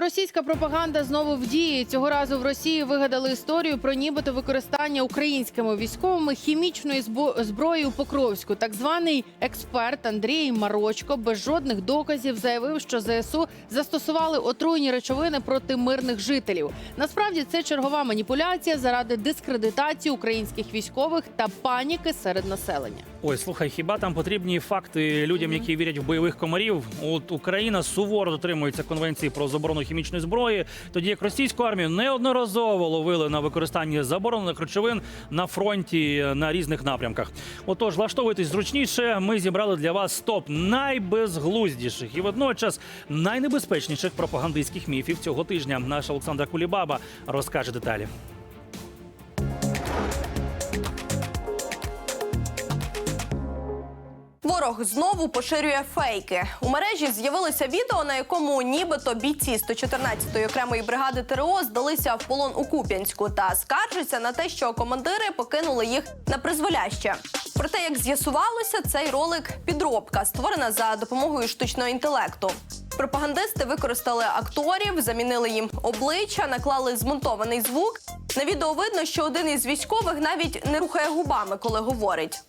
Російська пропаганда знову в дії. Цього разу в Росії вигадали історію про нібито використання українськими військовими хімічної зброї у Покровську. Так званий експерт Андрій Марочко без жодних доказів заявив, що ЗСУ застосували отруйні речовини проти мирних жителів. Насправді це чергова маніпуляція заради дискредитації українських військових та паніки серед населення. Ой, слухай, хіба там потрібні факти людям, які вірять в бойових комарів? От Україна суворо дотримується конвенції про заборону хімічної зброї, тоді як російську армію неодноразово ловили на використанні заборонених речовин на фронті на різних напрямках. Отож, влаштовуйтесь зручніше. Ми зібрали для вас топ найбезглуздіших і водночас найнебезпечніших пропагандистських міфів цього тижня. Наш Олександра Кулібаба розкаже деталі. Ворог знову поширює фейки. У мережі з'явилося відео, на якому нібито бійці 114-ї окремої бригади ТРО здалися в полон у Куп'янську та скаржаться на те, що командири покинули їх на призволяще. Проте, як з'ясувалося, цей ролик підробка, створена за допомогою штучного інтелекту. Пропагандисти використали акторів, замінили їм обличчя, наклали змонтований звук. На відео видно, що один із військових навіть не рухає губами, коли говорить.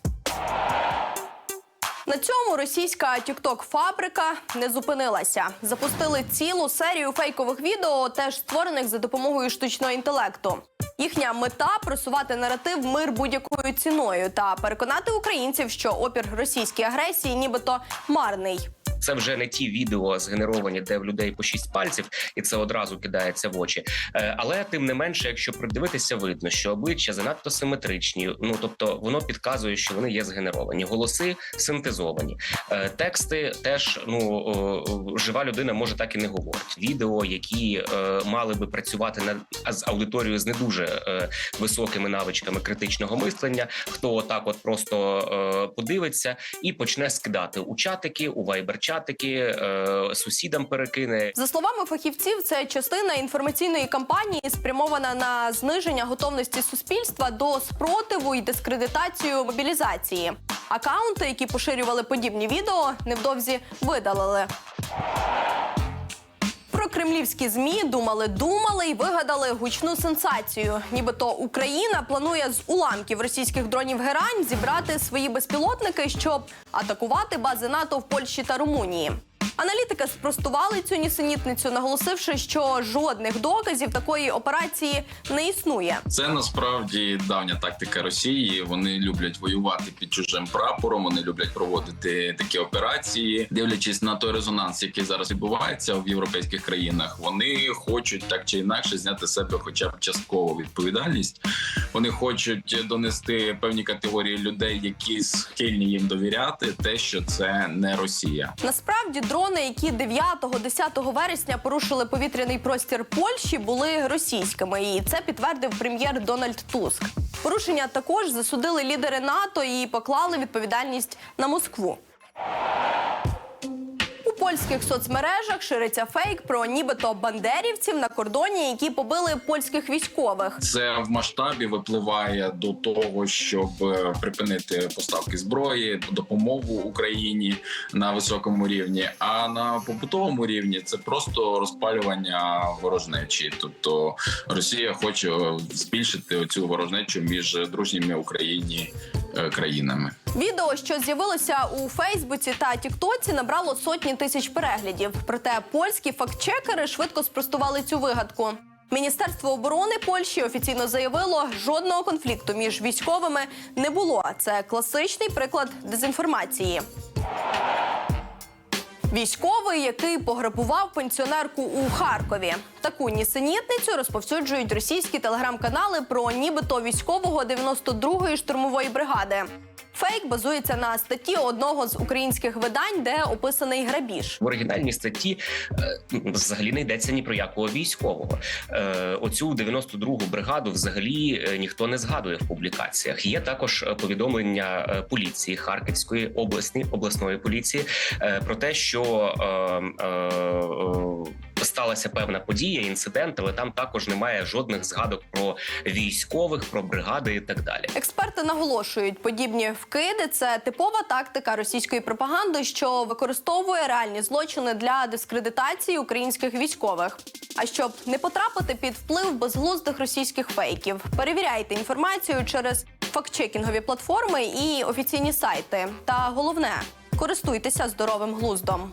На цьому російська тікток фабрика не зупинилася. Запустили цілу серію фейкових відео, теж створених за допомогою штучного інтелекту. Їхня мета просувати наратив мир будь-якою ціною та переконати українців, що опір російській агресії, нібито марний. Це вже не ті відео згенеровані, де в людей по шість пальців, і це одразу кидається в очі. Е, Але тим не менше, якщо придивитися, видно, що обличчя занадто симетричні. Ну тобто, воно підказує, що вони є згенеровані. Голоси синтезовані, Е, тексти теж ну жива людина може так і не говорить. Відео, які е, мали би працювати на з аудиторією з не дуже високими навичками критичного мислення. Хто отак, от просто подивиться і почне скидати у чатики, у вайбер-чатики, е, сусідам перекине. За словами фахівців, це частина інформаційної кампанії, спрямована на зниження готовності суспільства до спротиву і дискредитацію мобілізації. Акаунти, які поширювали подібні відео, невдовзі видалили. Про кремлівські змі думали, думали і вигадали гучну сенсацію. Нібито Україна планує з уламків російських дронів Герань зібрати свої безпілотники, щоб атакувати бази НАТО в Польщі та Румунії. Аналітики спростували цю нісенітницю, наголосивши, що жодних доказів такої операції не існує. Це насправді давня тактика Росії. Вони люблять воювати під чужим прапором. Вони люблять проводити такі операції, дивлячись на той резонанс, який зараз відбувається в європейських країнах. Вони хочуть так чи інакше зняти з себе, хоча б частково відповідальність. Вони хочуть донести певні категорії людей, які схильні їм довіряти, те, що це не Росія. Насправді, дрони, які 9-10 вересня порушили повітряний простір Польщі, були російськими, і це підтвердив прем'єр Дональд Туск. Порушення також засудили лідери НАТО і поклали відповідальність на Москву. Польських соцмережах шириться фейк про нібито бандерівців на кордоні, які побили польських військових. Це в масштабі випливає до того, щоб е, припинити поставки зброї, допомогу Україні на високому рівні. А на побутовому рівні це просто розпалювання ворожнечі. Тобто Росія хоче збільшити оцю ворожнечу між дружніми Україні е, країнами. Відео, що з'явилося у Фейсбуці та Тіктоці, набрало сотні тисяч переглядів. Проте польські фактчекери швидко спростували цю вигадку. Міністерство оборони Польщі офіційно заявило, жодного конфлікту між військовими не було. Це класичний приклад дезінформації. Військовий, який пограбував пенсіонерку у Харкові. Таку нісенітницю розповсюджують російські телеграм-канали про нібито військового 92-ї штурмової бригади. Фейк базується на статті одного з українських видань, де описаний грабіж. В оригінальній статті е, взагалі не йдеться ні про якого військового. Е, Оцю 92-гу бригаду взагалі е, ніхто не згадує в публікаціях. Є також повідомлення поліції Харківської обласні обласної поліції про те, що сталася певна подія, інцидент, але там також немає жодних згадок про військових, про бригади і так далі. Експерти наголошують, подібні вкиди це типова тактика російської пропаганди, що використовує реальні злочини для дискредитації українських військових. А щоб не потрапити під вплив безглуздих російських фейків, перевіряйте інформацію через фактчекінгові платформи і офіційні сайти. Та головне користуйтеся здоровим глуздом.